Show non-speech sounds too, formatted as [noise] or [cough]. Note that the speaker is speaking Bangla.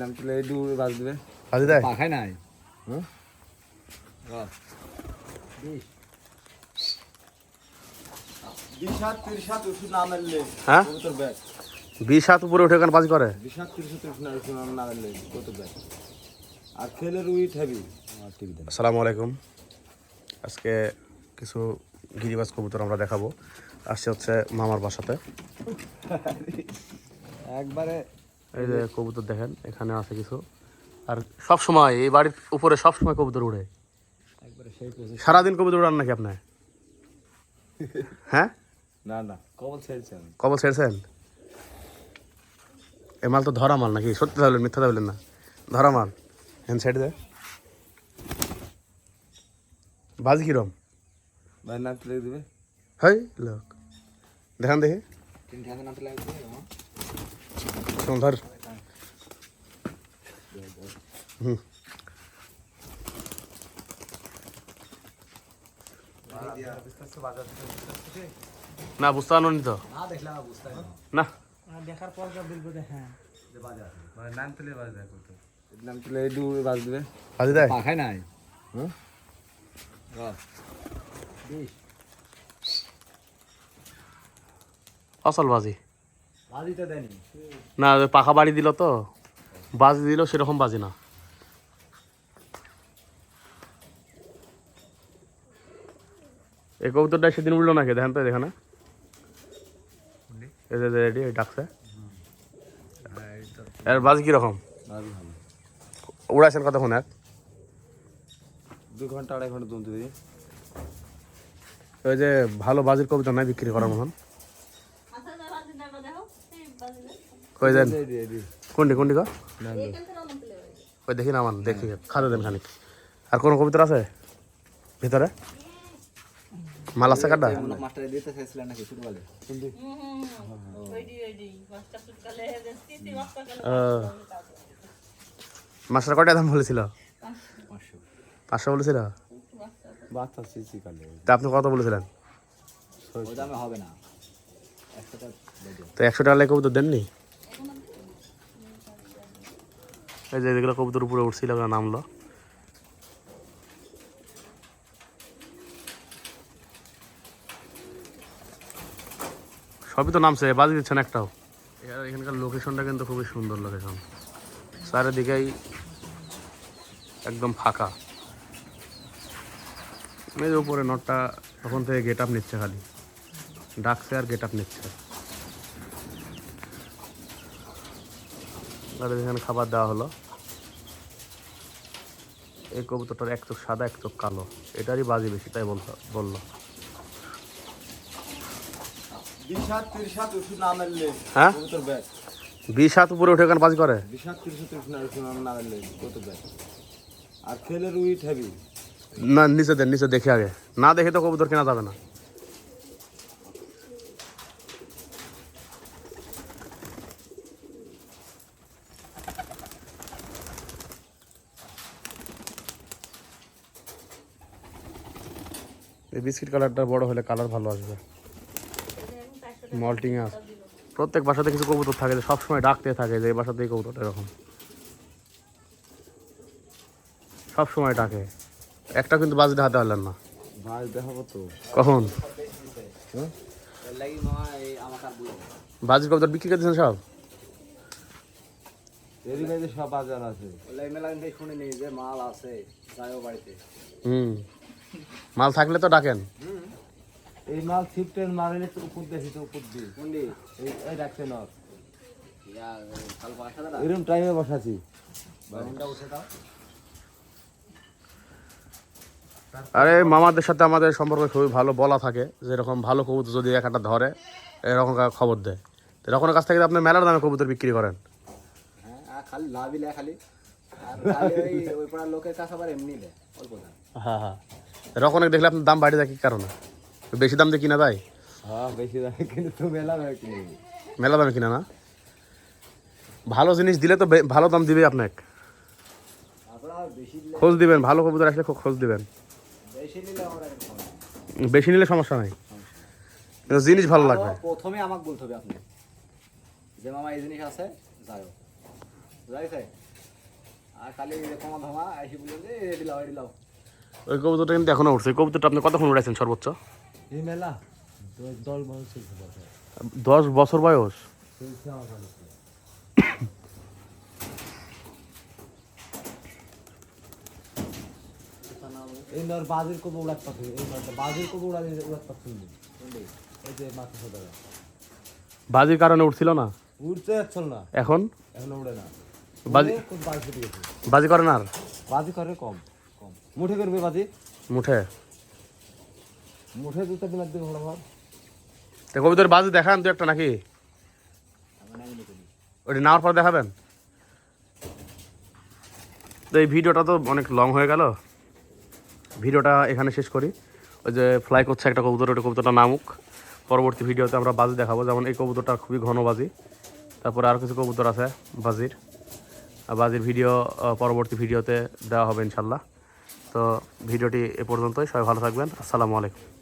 নাম তুলে দূর বাজ দেবে। বাজি দেয়? পাখায় নাই? হুম হ্যাঁ? বিশ হাত উপরে উঠে কেন বাজি করে? না ব্যাগ আর খেলে রুই থাকবি আর টিভি দেন। আসসালামু আলাইকুম। আজকে কিছু গিরিবাজ কবুতর আমরা দেখাবো। আসছে হচ্ছে মামার বাসাতে। একবারে এই যে কবুতর দেখেন এখানে আছে কিছু। আর সব সময় এই বাড়ির উপরে সব সময় কবুতর উড়ে। সারাদিন কবুতর উড়ান নাকি আপনার [laughs] হ্যাঁ? না না কবল ছেড়েছে আমি। কবল ছেড়েছেন? এ মাল তো ধরা মাল নাকি? সত্যি বললেন মিথ্যা বললেন না। ধরা মাল। হ্যান্ড সাইড দে বাজি কিরম? ভাই নাম তুলে দিবে। হাই লোক। দেখান দেখি। তিন ঠাকুর নাম তুলে দিবে শোন ধর হুম না বুঝতে পারল নি তো না দেখলাম বুঝতে না দেখার পর যা বলব যে হ্যাঁ ভাই নাম তুলে বাজ দেয় কত নাম তুলে দূর বাজ দেবে বাজি দেয় পাখায় নাই হুম আসল বাজি বাজিটা দেয়নি না। পাখা বাড়ি দিল তো। বাজি দিল সেরকম বাজি না। এই কবুতরটা সেদিন উঠল নাকি? দেখেন তো রেডি ডাকছে। এর বাজি কীরকম? উড়াইছেন কতক্ষণ এক দু ঘণ্টা আড়াই ঘণ্টা দিই ওই যে ভালো বাজির কবুতর নাই বিক্রি করার মতন। কই দেন? কোনটি কোনটি গো ওই দেখি না আমার দেখি খাতে দেন খানিক। আর কোনো কবিতর আছে? ভিতরে? মাল আছে কাটা? মাস্টার দিতে চাইছিলেন নাকি ফুটবলে? মাস্টার কয়টা দাম বলেছিল? পাঁচশো। বলেছিল? তা আপনি কত বলেছিলেন? হবে না। তো একশো টাকা লাগে কবুতর দেননি? এই যে যেগুলো কবুতর উপরে উঠছিল ওগুলো নামলো। সবই তো নামছে বাজি দিচ্ছেন একটাও। এখানকার লোকেশনটা কিন্তু খুবই সুন্দর লোকেশন চারিদিকেই একদম ফাঁকা। এই উপরে নটটা তখন থেকে গেট আপ নিচ্ছে খালি। ডাকছে আর গেট আপ নিচ্ছে। তাদের এখানে খাবার দেওয়া হলো। এই কবুতরটার এক চোখ সাদা এক চোখ কালো। এটারই বাজি বেশি তাই বলতো বলল। হ্যাঁ? বিশ হাত উপরে উঠে কেন বাজি করে? আর খেলে রুই না নিচে দেন নিচে দেখে আগে। না দেখে তো কবুতর কেনা যাবে না। এই বিস্কিট কালারটা বড় হলে কালার ভালো আসবে। মল্টিং আছে। প্রত্যেক বাসাতে কিছু কবুতর থাকে যে সবসময় ডাকতে থাকে যে এই বাসাতে এই কবুতরটা এরকম। সব সময় ডাকে। একটা কিন্তু বাজিতে হাতে পারলেন না। ভাই দেখাবো তো। কখন? হ্যাঁ? বাজির কবুতর বিক্রি করে দিয়েছেন সব? সব বাজার আছে। শুনে নেই যে মাল আছে যাইও বাড়িতে। হুম। মাল থাকলে তো ডাকেন। এই মাল শিফটের মারলে তো উপর দেখি তো উপর দিয়ে। কোনদি এই এই রাখছে না এরকম টাইমে বসাছি আরে মামাদের সাথে আমাদের সম্পর্ক খুবই ভালো বলা থাকে। যে এরকম ভালো কবুতর যদি এক একটা ধরে এরকম খবর দেয়। তো এরকম কাছ থেকে আপনি মেলার দামে কবুতর বিক্রি করেন। হ্যাঁ খালি লাভই খালি। আর ওই ওই পাড়ার লোকের কাছে আবার এমনি লে অল্প দাম। হ্যাঁ হ্যাঁ। এরকম দেখলে আপনার দাম বাড়িয়ে যায় কি কারণে? বেশি দাম দিয়ে কিনা যায়? হ্যাঁ বেশি দামে কিন্তু মেলা ভাই কিনে মেলা দামে কিনা না? ভালো জিনিস দিলে তো ভালো দাম দিবে আপনাকে। খোঁজ দিবেন ভালো কবুতর আসলে খোঁজ দিবেন। বেশি নিলে সমস্যা নাই। জিনিস ভালো লাগবে। প্রথমে আমাকে বলতে হবে আপনি। যে মামা এই জিনিস আছে যাইও যাইছে আর খালি কমা ধমা এসে বলে যে রেডি লাও রেডি লাও। ওই কবুতরটা কিন্তু এখনও উঠছে। কবুতরটা আপনি কতক্ষণ উড়াইছেন সর্বোচ্চ? এই মেলা দশ- বছর বয়স। এই নর বাজির কবে উড়াত পাচ্ছে এই নরটা। বাজির কবে উড়ালে উড়াত পাচ্ছেন এই যে মাথা সাদা বাজির কারণে উঠছিল না? যাচ্ছিল না। এখন? এখন উড়ে না। বাজি বাজি করে না আর? বাজি করে কম। মুঠে করবে বাজি? মুঠে। মুঠে দুটো দিন একদিন ভালো ভাব তো কবিতর বাজি দেখান দু একটা নাকি? ওটা নেওয়ার পর দেখাবেন। তো এই ভিডিওটা তো অনেক লং হয়ে গেল। ভিডিওটা এখানে শেষ করি। ওই যে ফ্লাই করছে একটা কবুতর ওটা কবুতরটা নামুক। পরবর্তী ভিডিওতে আমরা বাজি দেখাবো। যেমন এই কবুতরটা খুবই ঘন বাজি। তারপরে আরও কিছু কবুতর আছে বাজির। আর বাজির ভিডিও পরবর্তী ভিডিওতে দেওয়া হবে ইনশাল্লাহ। তো ভিডিওটি এ পর্যন্তই সবাই ভালো থাকবেন আসসালামু আলাইকুম।